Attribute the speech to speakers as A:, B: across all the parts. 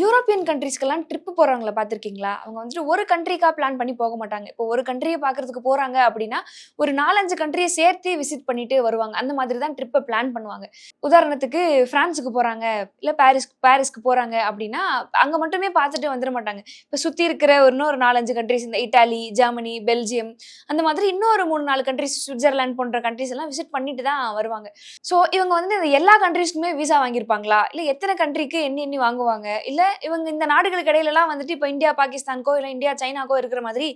A: European கண்ட்ரீஸ்க்கெல்லாம் trip போகிறவங்கள பார்த்துருக்கீங்களா? அவங்க வந்துட்டு ஒரு கண்ட்ரிக்காக பிளான் பண்ணி போக மாட்டாங்க. இப்போ ஒரு கண்ட்ரியை பார்க்குறதுக்கு போகிறாங்க அப்படின்னா ஒரு நாலஞ்சு கண்ட்ரியை சேர்த்து விசிட் பண்ணிட்டு வருவாங்க. அந்த மாதிரி தான் ட்ரிப்பை பிளான் பண்ணுவாங்க. உதாரணத்துக்கு ஃப்ரான்ஸுக்கு போகிறாங்க இல்லை பாரிஸ் பாரிஸ்க்கு போகிறாங்க அப்படின்னா அங்கே மட்டுமே பார்த்துட்டு வந்துட மாட்டாங்க. இப்போ சுற்றி இருக்கிற ஒரு இன்னொரு நாலஞ்சு கண்ட்ரிஸ் இந்த இட்டாலி ஜெர்மனி பெல்ஜியம் அந்த மாதிரி இன்னொரு மூணு நாலு கண்ட்ரிஸ் சுவிட்சர்லாந்து போன்ற கண்ட்ரிஸ் எல்லாம் விசிட் பண்ணிட்டு தான் வருவாங்க. ஸோ இவங்க வந்து இந்த எல்லா கண்ட்ரிஸ்க்குமே விசா வாங்கியிருப்பாங்களா? இல்லை எத்தனை கண்ட்ரிக்கு எண்ணி எண்ணி வாங்குவாங்க? இல்லை இவங்க இந்த நாடுகளுக்கு இடையிலலாம் வந்துட்டு இப்போ இந்தியா பாகிஸ்தானுக்கோ இல்லை இந்தியா சைனாக்கோ இருக்கிற மாதிரி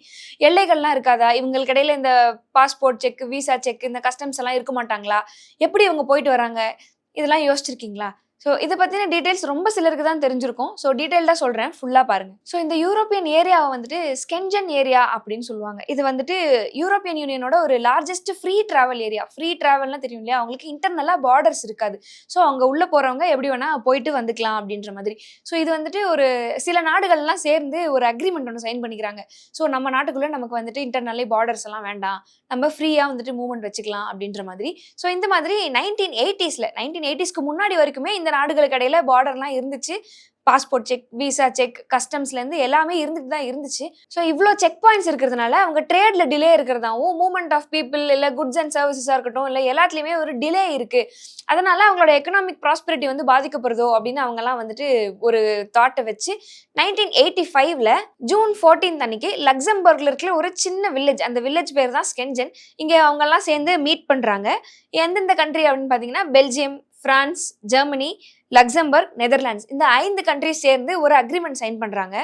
A: எல்லைகள்லாம் இருக்காதா? இவங்களுக்கு இடையில இந்த பாஸ்போர்ட் செக் விசா செக் இந்த கஸ்டம்ஸ் எல்லாம் இருக்க மாட்டாங்களா? எப்படி இவங்க போயிட்டு வராங்க? இதெல்லாம் யோசிச்சிருக்கீங்களா? ஸோ இதை பற்றின டீட்டெயில்ஸ் ரொம்ப சிலருக்கு தான் தெரிஞ்சிருக்கும். ஸோ டீட்டெயில்டாக சொல்கிறேன் ஃபுல்லாக பாருங்கள் ஸோ இந்த யூரோப்பியன் ஏரியாவை வந்துட்டு ஸ்கென்ஜன் ஏரியா அப்படின்னு சொல்லுவாங்க. இது வந்துட்டு யூரோப்பியன் யூனியனோட ஒரு largest free travel area free ட்ராவல்னால் தெரியும் இல்லையா? அவங்களுக்கு இன்டர்னலாக பார்டர்ஸ் இருக்காது. ஸோ அவங்க உள்ளே போகிறவங்க எப்படி வேணால் போயிட்டு வந்துக்கலாம் அப்படின்ற மாதிரி. ஸோ இது வந்துட்டு ஒரு சில நாடுகள்லாம் சேர்ந்து ஒரு அக்ரிமெண்ட் ஒன்று சைன் பண்ணிக்கிறாங்க. ஸோ நம்ம நாட்டுக்குள்ளே நமக்கு வந்துட்டு இன்டர்னலே பார்டர்ஸ் எல்லாம் வேண்டாம். நம்ம ஃப்ரீயாக வந்துட்டு மூவ்மெண்ட் வச்சுக்கலாம் அப்படின்ற மாதிரி. ஸோ இந்த மாதிரி நைன்டீன் எயிட்டிஸில் நைன்டீன் எயிட்டிஸ்க்கு முன்னாடி வரைக்குமே இந்த நாடுகளுக்கு இடையில பார்டர்லாம் இருந்துச்சு. பாஸ்போர்ட் செக் விசா செக் கஸ்டம்ஸ்லேருந்து எல்லாமே இருந்துட்டு தான் இருந்துச்சு. ஸோ இவ்வளோ செக் பாயிண்ட்ஸ் இருக்கிறதுனால அவங்க ட்ரேடில் டிலே இருக்கிறதாவும் மூவ்மெண்ட் ஆஃப் பீப்புள் இல்லை குட்ஸ் அண்ட் சர்வீசஸாக இருக்கட்டும் இல்லை எல்லாத்துலேயுமே ஒரு டிலே இருக்குது அதனால அவங்களோட எக்கனாமிக் ப்ராஸ்பெரிட்டி வந்து பாதிக்கப்படுதோ அப்படின்னு அவங்கலாம் வந்துட்டு ஒரு தாட்டை வச்சு நைன்டீன் எயிட்டி ஃபைவ்ல ஜூன் ஃபோர்டீன் அன்னைக்கு லக்சம்பர்கில் இருக்கிற ஒரு சின்ன வில்லேஜ் அந்த வில்லேஜ் பேர் தான் ஸ்கென்ஜன் இங்கே அவங்கெல்லாம் சேர்ந்து மீட் பண்ணுறாங்க எந்தெந்த கண்ட்ரி அப்படின்னு பார்த்தீங்கன்னா Belgium France Germany Luxembourg Netherlands. இந்த ஐந்து கண்ட்ரிஸ் சேர்ந்து ஒரு அக்ரிமெண்ட் சைன் பண்ணுறாங்க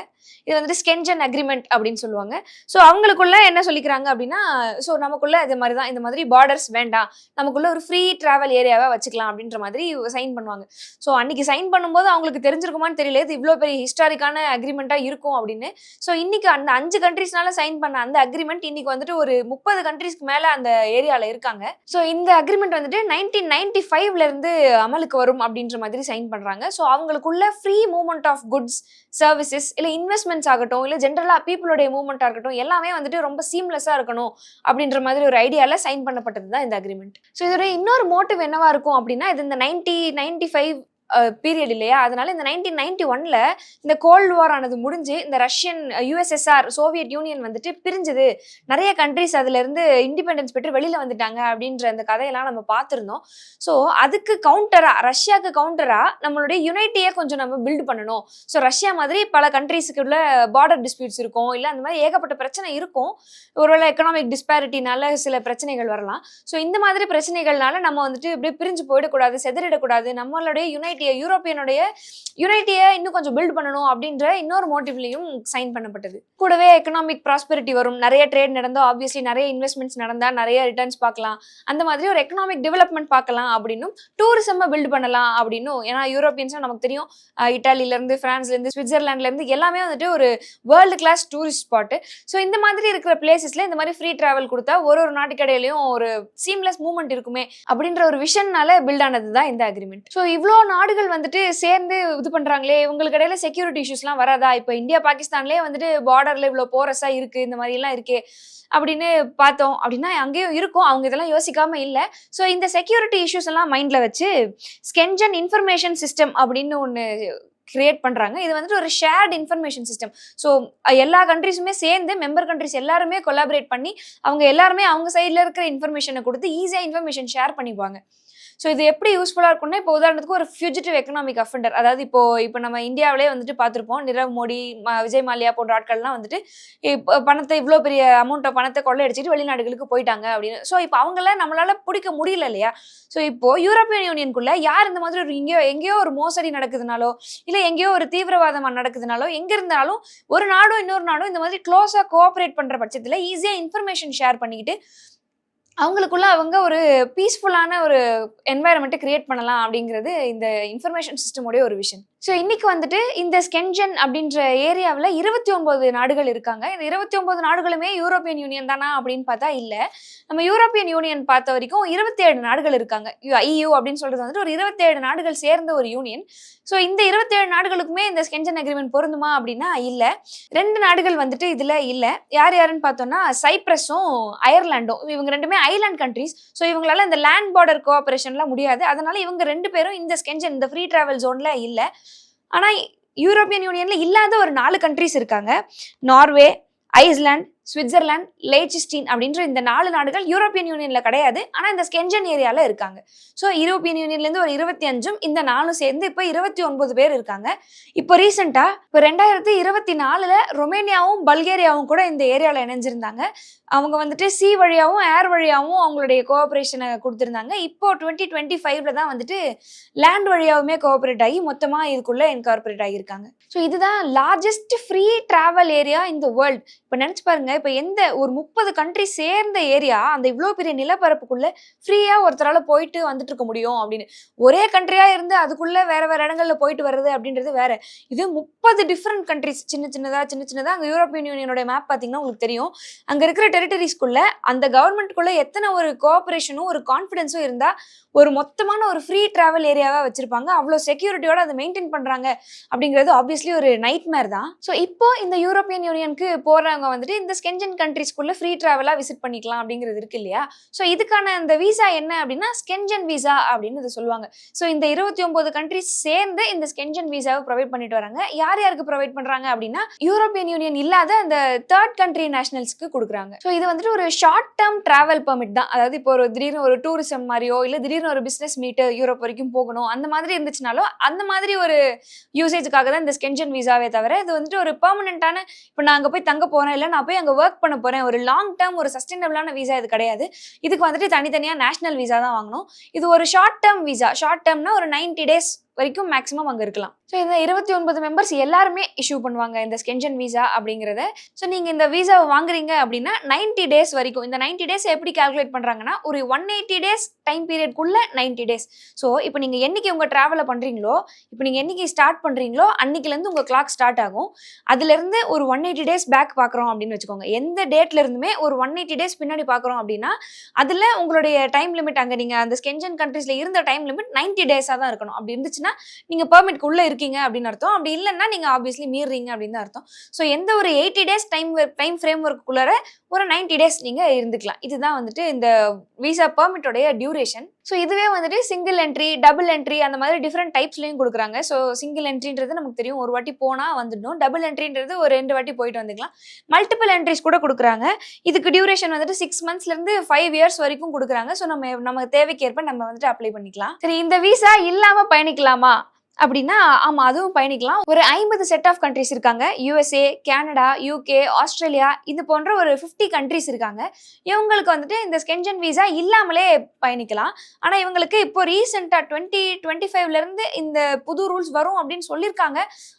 A: இது வந்துட்டு ஸ்கென்ஜன் அக்ரிமெண்ட் அப்படின்னு சொல்லுவாங்க. ஸோ அவங்களுக்குள்ள என்ன சொல்லிக்கிறாங்க அப்படின்னா ஸோ நமக்குள்ள இது மாதிரி தான் இந்த மாதிரி பார்டர்ஸ் வேண்டாம். நமக்குள்ள ஒரு ஃப்ரீ ட்ராவல் ஏரியாவாக வச்சுக்கலாம் அப்படின்ற மாதிரி சைன் பண்ணுவாங்க. ஸோ அன்னைக்கு சைன் பண்ணும்போது அவங்களுக்கு தெரிஞ்சிருக்குமான்னு தெரியல. இது இவ்வளோ பெரிய ஹிஸ்டாரிக்கான அக்ரிமெண்ட்டாக இருக்கும் அப்படின்னு. ஸோ இன்னைக்கு அந்த அஞ்சு கண்ட்ரிஸ்னால சைன் பண்ண அந்த அக்ரிமெண்ட் இன்னைக்கு வந்துட்டு ஒரு முப்பது கண்ட்ரிஸ்க்கு மேலே அந்த ஏரியாவில் இருக்காங்க. ஸோ இந்த அக்ரிமெண்ட் வந்துட்டு நைன்டீன் நைன்டி ஃபைவ்ல இருந்து அமலுக்கு வரும் அப்படின்ற மாதிரி சைன் பண்றாங்க. ஸோ அவங்களுக்குள்ள free movement of goods services இல்லை இன்வெஸ்ட்மெண்ட்ஸ் ஆகட்டும் இல்லை ஜென்ரலாக பீப்புளுடைய மூவ்மெண்ட்டாக இருக்கட்டும் எல்லாமே வந்துட்டு ரொம்ப சீம்லெஸ்ஸாக இருக்கணும் அப்படின்ற மாதிரி ஒரு ஐடியாவில் சைன் பண்ணப்பட்டது தான் இந்த அக்ரிமெண்ட் ஸோ இதோட இன்னொரு மோட்டிவ் என்னவா இருக்கும் அப்படின்னா இது இந்த நைன்டி நைன்டி ஃபைவ் பீரியட் இல்லையா? அதனால இந்த நைன்டீன் நைன்டி ஒன்ல இந்த கோல்டு வார் ஆனது முடிஞ்சு இந்த ரஷ்யன் யூஎஸ்எஸ்ஆர் சோவியட் யூனியன் வந்துட்டு பிரிஞ்சது. நிறைய கண்ட்ரிஸ் அதுல இருந்து இண்டிபெண்டன்ஸ் பெற்று வெளியில வந்துட்டாங்க அப்படின்ற அந்த கதையெல்லாம் நம்ம பார்த்துருந்தோம். ஸோ அதுக்கு கவுண்டரா ரஷ்யாவுக்கு கவுண்டரா நம்மளுடைய யுனைட்டியை கொஞ்சம் நம்ம பில்ட் பண்ணணும். ஸோ ரஷ்யா மாதிரி பல கண்ட்ரீஸுக்குள்ள பார்டர் டிஸ்பியூட்ஸ் இருக்கும். இல்லை அந்த மாதிரி ஏகப்பட்ட பிரச்சனை இருக்கும். ஒருவேளை எக்கனாமிக் டிஸ்பாரிட்டினால சில பிரச்சனைகள் வரலாம். ஸோ இந்த மாதிரி பிரச்சனைகள்னால நம்ம வந்துட்டு இப்படியே பிரிஞ்சு போயிடக்கூடாது செதறிடக்கூடாது. நம்மளுடைய யுனைட்டியை யூரோப்பியனுடைய யுனைட்டியை இன்னும் கொஞ்சம் பில்ட் பண்ணணும் அப்படின்ற இன்னொரு மோட்டிவ்லையும் சைன் பண்ணப்பட்டது. கூடவே எக்கனாமிக் ப்ராஸ்பெரிட்டி வரும். நிறைய ட்ரேட் நடந்தால் ஆப்வியஸ்லி நிறைய இன்வெஸ்ட்மெண்ட்ஸ் நடந்தா நிறைய ரிட்டர்ன்ஸ் பார்க்கலாம். அந்த மாதிரி ஒரு எக்கனாமிக் டெவலப்மெண்ட் பார்க்கலாம் அப்படின்னும் டூரிசம் பில்ட் பண்ணலாம் அப்படின்னும். ஏன்னா யூரோப்பியன்ஸ் நமக்கு தெரியும் இட்டாலியிலேருந்து ஃப்ரான்ஸ்லேருந்து இருந்து பிரான்ஸ்ல இருந்து இருந்து எல்லாமே வந்துட்டு ஒரு world class tourist spot so இந்த மாதிரி இருக்கிற பிளேசஸ்ல இந்த மாதிரி ஃப்ரீ ட்ராவல் கொடுத்தா ஒரு ஒரு நாட்டுக்கடையிலையும் ஒரு சீம்லெஸ் மூவ்மெண்ட் இருக்குமே அப்படின்ற ஒரு விஷன்னால பில்ட் ஆனது தான் இந்த அக்ரிமெண்ட் ஸோ இவ்வளோ நாடுகள் வந்துட்டு சேர்ந்து இது பண்றாங்களே இவங்களுக்கு இடையில செக்யூரிட்டி இஷ்யூஸ்லாம் வராதா? இப்போ இந்தியா பாகிஸ்தான்லேயே வந்துட்டு பார்டர்ல இவ்வளோ போரஸா இருக்கு இந்த மாதிரி எல்லாம் இருக்கு அப்படின்னு பார்த்தோம். அப்படின்னா அங்கேயும் இருக்கும். அவங்க இதெல்லாம் யோசிக்காம இல்லை. ஸோ இந்த செக்யூரிட்டி இஷ்யூஸ் எல்லாம் மைண்ட்ல வச்சு ஸ்கென்ஜன் இன்ஃபர்மேஷன் சிஸ்டம் அப்படின்னு ஒன்று கிரியேட் பண்ணுறாங்க இது வந்துட்டு ஒரு ஷேர்ட் இன்ஃபர்மேஷன் சிஸ்டம் ஸோ எல்லா கண்ட்ரிஸுமே சேர்ந்து மெம்பர் கண்ட்ரிஸ் எல்லாருமே கொலாபரேட் பண்ணி அவங்க எல்லாருமே அவங்க சைடில் இருக்கிற இன்ஃபர்மேஷனை கொடுத்து ஈஸியாக இன்ஃபர்மேஷன் ஷேர் பண்ணிப்பாங்க. ஸோ இது எப்படி யூஸ்ஃபுல்லாக இருக்கும்னா இப்போ உதாரணத்துக்கு ஒரு ஃபியூஜிட்டிவ் எக்கனாமிக் அஃபெண்டர் அதாவது இப்போ இப்போ நம்ம இந்தியாவிலே வந்துட்டு பார்த்துருப்போம் நிரவ் மோடி விஜய் மாலியா போன்ற ஆட்கள்லாம் வந்துட்டு இப்போ பணத்தை இவ்வளோ பெரிய அமௌண்ட்டை பணத்தை கொள்ளையடிச்சிட்டு வெளிநாடுகளுக்கு போயிட்டாங்க அப்படின்னு. ஸோ இப்போ அவங்கள நம்மளால பிடிக்க முடியல இல்லையா? ஸோ இப்போ யூரோப்பியன் யூனியனுக்குள்ள யார் இந்த மாதிரி ஒரு எங்கேயோ எங்கேயோ ஒரு மோசடி நடக்குதுனாலோ இல்லை எங்கேயோ ஒரு தீவிரவாதம் நடக்குதுனாலோ எங்கே இருந்தாலும் ஒரு நாடும் இன்னொரு நாடும் இந்த மாதிரி க்ளோஸாக கோஆப்ரேட் பண்ணுற பட்சத்தில் ஈஸியாக இன்ஃபர்மேஷன் ஷேர் பண்ணிக்கிட்டு அவங்களுக்குள்ள அவங்க ஒரு பீஸ்ஃபுல்லான ஒரு என்வாயன்மெண்ட்டை கிரியேட் பண்ணலாம் அப்படிங்கிறது இந்த இன்ஃபர்மேஷன் சிஸ்டமோடைய ஒரு விஷன் ஸோ இன்னைக்கு வந்துட்டு இந்த ஸ்கென்ஜன் அப்படின்ற ஏரியாவில் இருபத்தி ஒன்பது நாடுகள் இருக்காங்க. இந்த இருபத்தி ஒன்பது நாடுகளுமே யூரோப்பியன் யூனியன் தானா அப்படின்னு பார்த்தா இல்லை. நம்ம யூரோப்பியன் யூனியன் பார்த்த வரைக்கும் இருபத்தி ஏழு நாடுகள் இருக்காங்க. ஐயூ அப்படின்னு சொல்றது வந்துட்டு ஒரு இருபத்தேழு நாடுகள் சேர்ந்த ஒரு யூனியன் ஸோ இந்த இருபத்தேழு நாடுகளுக்குமே இந்த ஸ்கென்ஜன் அக்ரிமெண்ட் பொருந்துமா அப்படின்னா இல்லை. ரெண்டு நாடுகள் வந்துட்டு இதில் இல்லை. யார் யாருன்னு பார்த்தோம்னா சைப்ரஸும் அயர்லாண்டும் இவங்க ரெண்டுமே ஐலாண்ட் கண்ட்ரீஸ் ஸோ இவங்களால இந்த லேண்ட் பார்டர் கோஆபரேஷன்லாம் முடியாது. அதனால இவங்க ரெண்டு பேரும் இந்த ஸ்கென்ஜன் இந்த ஃப்ரீ டிராவல் ஜோனில் இல்லை. ஆனால் யூரோப்பியன் யூனியனில் இல்லாத ஒரு நாலு கண்ட்ரிஸ் இருக்காங்க. நார்வே ஐஸ்லாண்ட் சுவிட்சர்லாந்து லேச்சிஸ்டீன் அப்படின்ற இந்த நாலு நாடுகள் யூரோப்பியன் யூனியன்ல கிடையாது. ஆனால் இந்த ஸ்கென்ஜன் ஏரியாவில் இருக்காங்க. ஸோ யூரோப்பியன் யூனியன்லேருந்து ஒரு இருபத்தி அஞ்சும் இந்த நாலும் சேர்ந்து இப்போ இருபத்தி ஒன்பது பேர் இருக்காங்க. இப்போ ரீசெண்டாக இப்போ ரெண்டாயிரத்தி இருபத்தி நாலில் ரொமேனியாவும் பல்கேரியாவும் கூட இந்த ஏரியாவில் இணைஞ்சிருந்தாங்க. அவங்க வந்துட்டு சி வழியாகவும் ஏர் வழியாகவும் அவங்களுடைய கோஆப்ரேஷனை கொடுத்துருந்தாங்க. இப்போ டுவெண்ட்டி டுவெண்ட்டி ஃபைவ்ல தான் வந்துட்டு லேண்ட் வழியாகவுமே கோஆப்ரேட் ஆகி மொத்தமாக இதுக்குள்ளே இன்கார்பரேட் ஆகியிருக்காங்க. ஸோ இதுதான் லார்ஜஸ்ட் ஃப்ரீ ட்ராவல் ஏரியா இந்த வேர்ல்ட் இப்போ நினச்சி பாருங்க இப்போ எந்த ஒரு முப்பது கண்ட்ரி சேர்ந்த ஏரியா அந்த இவ்வளோ பெரிய நிலப்பரப்புக்குள்ள ஃப்ரீயாக ஒருத்தரால் போயிட்டு வந்துட்டு இருக்க முடியும் அப்படின்னு. ஒரே கண்ட்ரியா இருந்து அதுக்குள்ளே வேற வேற இடங்களில் போயிட்டு வர்றது அப்படின்றது வேற. இது முப்பது டிஃப்ரெண்ட் கண்ட்ரிஸ் சின்ன சின்னதாக சின்ன சின்னதாக அங்கே யூரோப்பியன் யூனியனோட மேப் பார்த்தீங்கன்னா உங்களுக்கு தெரியும். அங்கே இருக்கிற டெரிட்டரிஸ்குள்ள அந்த கவர்மெண்ட்குள்ளே எத்தனை ஒரு கோஆப்ரேஷனும் ஒரு கான்ஃபிடன்ஸும் இருந்தால் ஒரு மொத்தமான ஒரு ஃப்ரீ ட்ராவல் ஏரியாவாக வச்சுருப்பாங்க. அவ்வளோ செக்யூரிட்டியோட அதை மெயின்டைன் பண்ணுறாங்க அப்படிங்கிறது ஆப்வியஸ்லி ஒரு நைட் மேர் தான். ஸோ இப்போ இந்த யூரோப்பியன் யூனியனுக்கு போகிறவங்க வந்துட்டு இந்த ஸ்கெஞ்சன் கண்ட்ரிஸ்க்குள்ளே ஃப்ரீ ட்ராவலாக விசிட் பண்ணிக்கலாம் அப்படிங்கிறது இருக்கு இல்லையா? ஸோ இதுக்கான அந்த விசா என்ன அப்படின்னா ஸ்கெஞ்சன் விசா அப்படின்னு இதை சொல்லுவாங்க. ஸோ இந்த இருபத்தி ஒன்பது கண்ட்ரிஸ் சேர்ந்து இந்த ஸ்கெஞ்சன் விசாவை ப்ரொவைட் பண்ணிட்டு வராங்க. யார் யாருக்கு ப்ரொவைட் பண்றாங்க அப்படின்னா யூரோப்பியன் யூனியன் இல்லாத அந்த தேர்ட் கண்ட்ரி நேஷனல்ஸ்க்கு கொடுக்குறாங்க. ஸோ இது வந்துட்டு ஒரு ஷார்ட் டேர்ம் ட்ராவல் பெர்மிட் தான். அதாவது இப்போ ஒரு திடீர்னு ஒரு டூரிசம் மாதிரியோ இல்லை திடீர்னு ஒரு பிஸ்னஸ் மீட்டு யூரோப் வரைக்கும் போகணும் அந்த மாதிரி இருந்துச்சுனாலும் அந்த மாதிரி ஒரு யூசேஜுக்காக தான் இந்த ஸ்கெஞ்சன் விசாவே தவிர இது வந்துட்டு ஒரு பெர்மனண்டான இப்போ நான் அங்கே போய் தங்க போறேன் இல்லை நான் போய் அங்கே ஒர்க் பண்ண போறேன். ஒரு லாங் டேர்ம் ஒரு சஸ்டைனபிளான விசா இது கிடையாது. இதுக்கு வந்துட்டு தனித்தனியாக நேஷனல் விசா தான் வாங்கணும். இது ஒரு ஷார்ட் டேர்ம் விசா ஷார்ட் டேர்ம்னா ஒரு 90 டேஸ் வரைக்கும் மேக்ஸிமம் அங்கே இருக்கலாம். ஸோ இந்த இருபத்தி ஒன்பது மெம்பர்ஸ் எல்லாருமே இஷ்யூ பண்ணுவாங்க இந்த ஸ்கென்ஷன் விசா அப்படிங்கிறத. ஸோ நீங்கள் இந்த விசாவை வாங்குறீங்க அப்படின்னா 90 டேஸ் வரைக்கும் இந்த 90 டேஸ் எப்படி கால்குலேட் பண்ணுறாங்கன்னா ஒரு ஒன் எயிட்டி டேஸ் டைம் பீரியட்குள்ள 90 டேஸ் ஸோ இப்போ நீங்கள் என்னைக்கு உங்கள் ட்ராவலை பண்ணுறீங்களோ இப்போ நீங்கள் என்னைக்கு ஸ்டார்ட் பண்ணுறீங்களோ அன்னைக்குலேருந்து உங்கள் கிளாக் ஸ்டார்ட் ஆகும். அதுலேருந்து ஒரு ஒன் எயிட்டி டேஸ் பேக் பார்க்குறோம் அப்படின்னு வச்சுக்கோங்க. எந்த டேட்லேருந்துமே ஒரு ஒன் எயிட்டி டேஸ் பின்னாடி பார்க்குறோம் அப்படின்னா அதில் உங்களுடைய டைம் லிமிட் அங்கே நீங்கள் அந்த ஸ்கென்ஷன் கண்ட்ரீஸில் இருந்த டைம் லிமிட் 90 டேஸாக தான் இருக்கணும். அப்படி இருந்துச்சுன்னா நீங்கள் பெர்மிட்க்கு உள்ளே இருக்கீங்க அப்படின்னு அர்த்தம். அப்படி இல்லைன்னா நீங்கள் ஆப்வியஸ்லி மீறுறீங்க அப்படின்னு தான் அர்த்தம். ஸோ எந்த ஒரு eighty days time time frame ஒர்க்குள்ளார ஒரு 90 டேஸ் நீங்கள் இருந்துக்கலாம். இதுதான் வந்துட்டு இந்த விசா பெர்மிட்டோடைய டியூரேஷன் ஸோ இதுவே வந்துட்டு சிங்கிள் என்ட்ரி டபுள் என்ட்ரி அந்த மாதிரி டிஃப்ரெண்ட் டைப்ஸ்லையும் கொடுக்குறாங்க. ஸோ சிங்கிள் என்ட்ரின்றது நமக்கு தெரியும். ஒரு வாட்டி போனால் வந்துடணும். டபுள் என்ட்ரின்றது ஒரு ரெண்டு வாட்டி போயிட்டு வந்துக்கலாம். மல்டிபிள் என்ட்ரிஸ் கூட கொடுக்குறாங்க. இதுக்கு டியூரேஷன் வந்துட்டு சிக்ஸ் மந்த்ஸ்லேருந்து ஃபைவ் இயர்ஸ் வரைக்கும் கொடுக்குறாங்க. ஸோ நம்ம நம்ம தேவைக்கேற்ப நம்ம வந்துட்டு அப்ளை பண்ணிக்கலாம். சரி இந்த விசா இல்லாமல் பயணிக்கலாம்? 様 அப்படின்னா ஆமாம் அதுவும் பயணிக்கலாம். ஒரு ஐம்பது செட் ஆஃப் கண்ட்ரிஸ் இருக்காங்க. யூஎஸ்ஏ கேனடா யூகே ஆஸ்திரேலியா இது போன்ற ஒரு ஃபிஃப்டி கண்ட்ரிஸ் இருக்காங்க. இவங்களுக்கு வந்துட்டு இந்த ஸ்கென்ஜன் விசா இல்லாமலே பயணிக்கலாம். ஆனால் இவங்களுக்கு இப்போ ரீசெண்டாக டுவெண்ட்டி டுவெண்ட்டி ஃபைவ்லேருந்து இந்த புது ரூல்ஸ் வரும் அப்படின்னு சொல்லியிருக்காங்க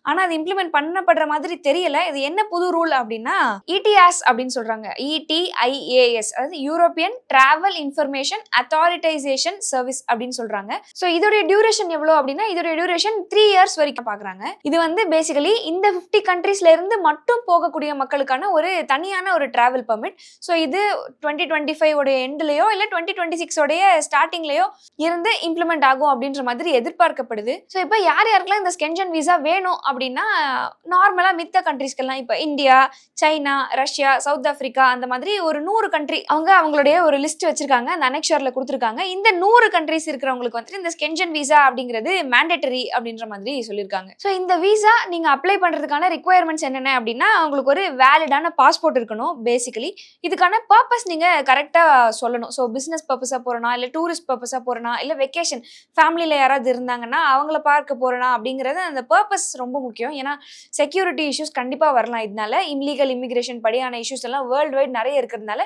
A: ஆனால் அது இம்ப்ளிமெண்ட் பண்ணப்படுற மாதிரி தெரியல. இது என்ன புது ரூல் அப்படின்னா இடிஎஸ் அப்படின்னு சொல்கிறாங்க இடிஐஏஎஸ் அதாவது European travel information authorisation service அப்படின்னு சொல்கிறாங்க ஸோ இதோடைய டியூரேஷன் எவ்வளோ அப்படின்னா இதோடைய டியூரேஷன் த்ரீ இயர்ஸ் வரைக்கும் பாக்குறாங்க. இது வந்து பேசிக்கலி இந்த ஃபிஃப்டி கண்ட்ரீஸ்ல இருந்து மட்டும் போகக்கூடிய மக்களுக்கான ஒரு தனியான ஒரு டிராவல் பர்மிட் ஸோ இது டுவெண்ட்டி டுவெண்ட்டி ஃபைவ் உடைய எண்ட்லயோ இல்லை டுவெண்ட்டி டுவெண்ட்டி சிக்ஸ் உடைய ஸ்டார்டிங்லயோ இருந்து இம்ப்ளிமெண்ட் ஆகும் அப்படின்ற மாதிரி எதிர்பார்க்கப்படுது. ஸோ இப்போ யார் யாருக்கெல்லாம் இந்த ஸ்கென்ஷன் விசா வேணும் அப்படின்னா நார்மலா மித்த கண்ட்ரீஸ்க்கெல்லாம் இப்போ India China Russia South Africa அந்த மாதிரி ஒரு நூறு கண்ட்ரி அவங்க அவங்களுடைய ஒரு லிஸ்ட் வச்சிருக்காங்க. அந்த அனெக்ஷர்ல கொடுத்துருக்காங்க. இந்த நூறு கண்ட்ரிஸ் இருக்கிறவங்களுக்கு வந்துட்டு இந்த ஸ்கென்ஷன் விசா அப்படிங்கிறது மேண்டேட்டரி அப்படின்ற மாதிரி சொல்லியிருக்காங்க. ஸோ இந்த விசா நீங்கள் அப்ளை பண்ணுறதுக்கான ரிக்குவயர்மெண்ட்ஸ் என்னென்ன அப்படின்னா உங்களுக்கு ஒரு வேலிடான பாஸ்போர்ட் இருக்கணும் பேசிக்கலி இதுக்கான பர்பஸ் நீங்கள் கரெக்டாக சொல்லணும். ஸோ பிஸ்னஸ் பர்பஸாக போகிறனா இல்லை டூரிஸ்ட் பர்பஸாக போகிறனா இல்லை வெக்கேஷன் ஃபேமிலியில் யாராவது இருந்தாங்கன்னா அவங்கள பார்க்க போகிறனா அப்படிங்கிறது அந்த பர்பஸ் ரொம்ப முக்கியம். ஏன்னா செக்யூரிட்டி இஷ்யூஸ் கண்டிப்பாக வரலாம் இதனால. இம்லீகல் இமிகிரேஷன் படியான இஷ்யூஸ் எல்லாம் வேர்ல்டு வைட் நிறைய இருக்கிறதுனால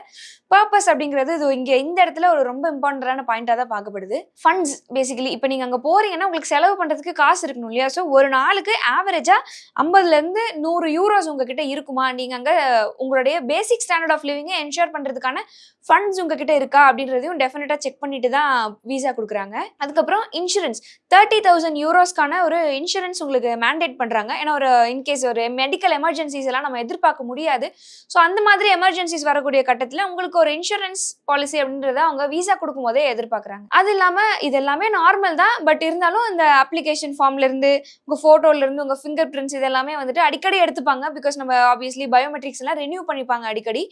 A: பர்பஸ் அப்படிங்கிறது இது இங்கே இந்த இடத்துல ஒரு ரொம்ப இம்பார்ட்டண்டான பாயிண்டாக தான் பார்க்கப்படுது. ஃபண்ட்ஸ் பேசிக்கலி இப்போ நீங்கள் அங்கே போகிறீங்கன்னா உங்களுக்கு செலவு பண்ணுறதுக்கு காசு இருக்கணும் இல்லையா? ஸோ ஒரு நாளுக்கு ஆவரேஜாக ஐம்பதுலேருந்து நூறு யூரோஸ் உங்ககிட்ட இருக்குமா? நீங்கள் அங்கே உங்களுடைய பேசிக் ஸ்டாண்டர்ட் ஆஃப் லிவிங்கை என்ஷோர் பண்ணுறதுக்கான ஃபண்ட்ஸ் உங்ககிட்ட இருக்கா அப்படின்றதையும் டெஃபினட்டாக செக் பண்ணிட்டு தான் விசா கொடுக்குறாங்க. அதுக்கப்புறம் இன்சூரன்ஸ் தேர்ட்டி தௌசண்ட் யூரோஸ்க்கான ஒரு இன்சூரன்ஸ் உங்களுக்கு மேண்டேட் பண்ணுறாங்க ஏன்னா ஒரு இன்கேஸ் ஒரு மெடிக்கல் எமர்ஜென்சிஸ் எல்லாம் நம்ம எதிர்பார்க்க முடியாது. ஸோ அந்த மாதிரி எமர்ஜென்சிஸ் வரக்கூடிய கட்டத்தில் உங்களுக்கு ஒரு இன்சூரன்ஸ் பாலிசி அப்படின்றத அவங்க வீசா கொடுக்கும் போதே எதிர்பார்க்குறாங்க. அது இல்லாமல் இது எல்லாமே நார்மல் தான். பட் இருந்தாலும் இந்த அப்ளிகேஷன் ஃபார்ம்லேருந்து உங்கள் ஃபோட்டோலேருந்து உங்கள் ஃபிங்கர் பிரிண்ட்ஸ் இதெல்லாமே வந்துட்டு அடிக்கடி எடுத்துப்பாங்க. பிகாஸ் நம்ம ஆப்வியஸ்லி பயோமெட்ரிக்ஸ் எல்லாம் ரெனியூ பண்ணிப்பாங்க அடிக்கடி.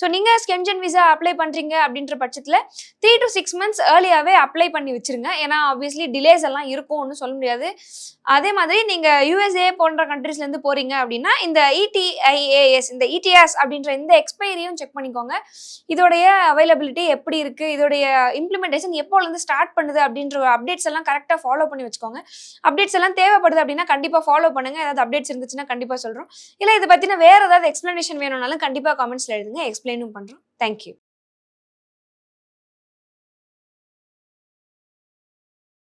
A: ஸோ நீங்கள் ஸ்கென்ஜன் விசா அப்ளை பண்றீங்க அப்படின்ற பட்சத்துல த்ரீ டு சிக்ஸ் மந்த்ஸ் ஏர்லியாவே அப்ளை பண்ணி வச்சிருங்க. ஏன்னா ஆப்வியஸ்லி டிலேஸ் எல்லாம் இருக்கும் ஒன்றும் சொல்ல முடியாது. அதே மாதிரி நீங்க யூஎஸ்ஏ போன்ற கண்ட்ரீஸ்ல இருந்து போறீங்க அப்படின்னா இந்த இடிஐஏஎஸ் இந்த இடிஎஸ் அப்படின்ற இந்த எக்ஸ்பைரியும் செக் பண்ணிக்கோங்க. இதோடைய அவைலபிலிட்டி எப்படி இருக்கு? இதோடைய இம்ப்ளிமெண்டேஷன் எப்போலேருந்து ஸ்டார்ட் பண்ணுது அப்படின்ற அப்டேட்ஸ் எல்லாம் கரெக்டாக ஃபாலோ பண்ணி வச்சுக்கோங்க. அப்டேட்ஸ் எல்லாம் தேவைப்படுது அப்படின்னா கண்டிப்பாக ஃபாலோ பண்ணுங்க. ஏதாவது அப்டேட்ஸ் இருந்துச்சுன்னா கண்டிப்பாக சொல்கிறோம் இல்லை இதை பற்றின வேறு ஏதாவது எக்ஸ்ப்ளனேஷன் வேணும்னாலும் கண்டிப்பாக கமெண்ட்ஸில் எழுதுங்க. எக்ஸ்பிளைனும் பண்ணுறோம் தேங்க்யூ